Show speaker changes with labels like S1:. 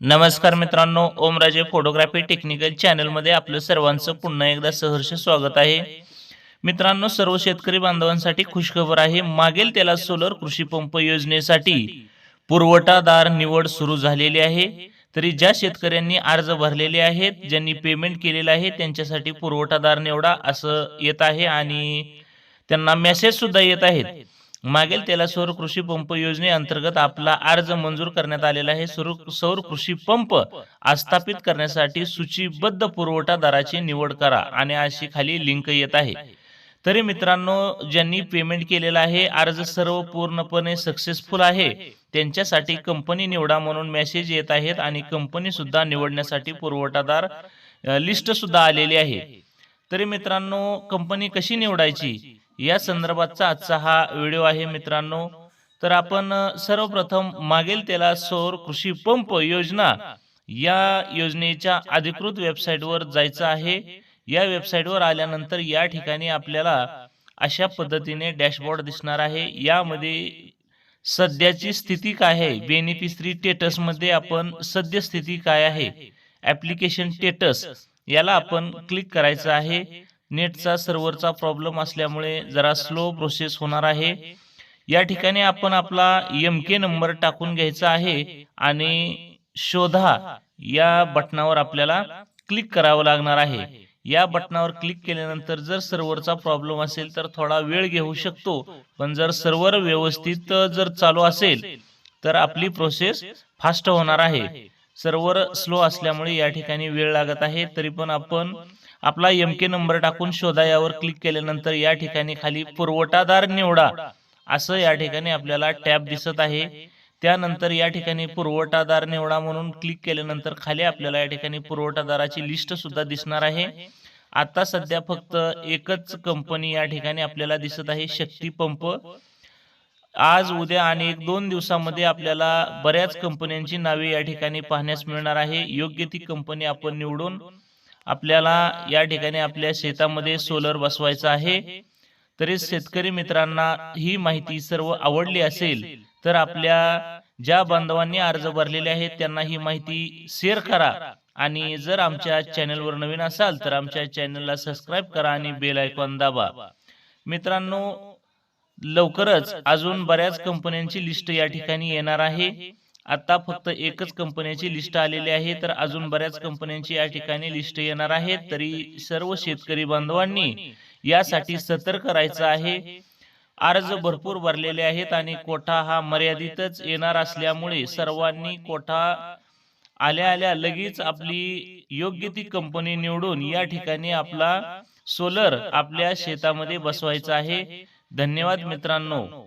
S1: नमस्कार मित्रांनो Omraje photography technical चॅनलमध्ये आपलं सर्वांचं पुन्हा एकदा सहर्ष स्वागत आहे. मित्रांनो सर्व शेतकरी बांधवांसाठी खुशखबर आहे. मागेल त्याला सोलर कृषी पंप योजनेसाठी पुरवठादार निवड सुरू झालेली आहे. तरी ज्या शेतकऱ्यांनी अर्ज भरलेले आहेत ज्यांनी पेमेंट केलेलं आहे त्यांच्यासाठी पुरवठादार निवडा असं येत आहे आणि त्यांना मेसेज सुद्धा येत आहेत. मागील त्याला सौर कृषी पंप योजनेअंतर्गत आपला अर्ज मंजूर करण्यात आलेला आहे. सौर सौर कृषी पंप आस्थापित करण्यासाठी सूचीबद्ध पुरवठादाराची निवड करा आणि अशी खाली लिंक येत आहे. तरी मित्रांनो ज्यांनी पेमेंट केलेलं आहे अर्ज सर्व पूर्णपणे सक्सेसफुल आहे त्यांच्यासाठी कंपनी निवडा म्हणून मेसेज येत आहेत आणि कंपनी सुद्धा निवडण्यासाठी पुरवठादार लिस्ट सुद्धा आलेली आहे. तरी मित्रांनो कंपनी कशी निवडायची? या संदर्भातचा आजचा हा व्हिडिओ आहे मित्रांनो. तर आपण सर्वप्रथम मागेल त्याला सौर कृषी पंप योजना या योजनेच्या अधिकृत वेबसाईटवर जायचं आहे. या वेबसाईटवर आल्यानंतर या ठिकाणी आपल्याला अशा पद्धतीने डॅशबोर्ड दिसणार आहे. यामध्ये सध्याची स्थिती काय आहे? बेनिफिशरी स्टेटसमध्ये आपण सद्यस्थिती काय आहे? ॲप्लिकेशन स्टेटस याला आपण क्लिक करायचं आहे. नेटचा सर्व्हरचा प्रॉब्लेम असल्यामुळे जरा स्लो प्रोसेस होणार आहे. या ठिकाणी आपण आपला एम के नंबर टाकून घ्यायचा आहे आणि शोधा या बटनावर आपल्याला क्लिक करावं लागणार आहे. या बटनावर क्लिक केल्यानंतर जर सर्व्हरचा प्रॉब्लेम असेल तर थोडा वेळ घेऊ शकतो. पण जर सर्व्हर व्यवस्थित जर चालू असेल तर आपली प्रोसेस फास्ट होणार आहे. सर्व्हर स्लो असल्यामुळे या ठिकाणी वेळ लागत आहे. तरी पण आपण आपला एम के नंबर टाकून शोधा यावर क्लिक केल्यानंतर या ठिकाणी खाली पुरवठादार निवडा. असं या ठिकाणी आपल्याला टॅब दिसत आहे. त्यानंतर या ठिकाणी पुरवठादार निवडा म्हणून क्लिक केल्यानंतर खाली आपल्याला या ठिकाणी पुरवठादाराची लिस्ट सुद्धा दिसणार आहे. आता सध्या फक्त एकच कंपनी या ठिकाणी आपल्याला दिसत आहे शक्ती पंप. आज उद्या आणि एक दोन दिवसामध्ये आपल्याला बऱ्याच कंपन्यांची नावे या ठिकाणी पाहण्यास मिळणार आहे. योग्य ती कंपनी आपण निवडून आपल्याला या ठिकाणी आपल्या शेतामध्ये सोलर बसवायचं आहे. तरी शेतकरी मित्रांना ही माहिती सर्व आवडली असेल तर आपल्या ज्या बांधवांनी अर्ज भरलेले आहेत त्यांना ही माहिती शेअर करा. आणि जर आमच्या चॅनलवर नवीन असाल तर आमच्या चॅनलला सबस्क्राईब करा आणि बेल आयकॉन दाबा. मित्रांनो लवकरच अजून बऱ्याच कंपन्यांची लिस्ट या ठिकाणी येणार आहे. आता फक्त एकच कंपन्याची लिस्ट आलेली आहे तर अजून बऱ्याच कंपन्यांची या ठिकाणी लिस्ट येणार आहे तरी सर्व शेतकरी बांधवांनी यासाठी सतर्क राहायचं आहे. अर्ज भरपूर भरलेले आहेत आणि कोठा हा मर्यादितच येणार असल्यामुळे सर्वांनी कोठा आल्या आल्या लगेच आपली योग्य ती कंपनी निवडून या ठिकाणी आपला सोलर आपल्या शेतामध्ये बसवायचा आहे. धन्यवाद मित्रांनो.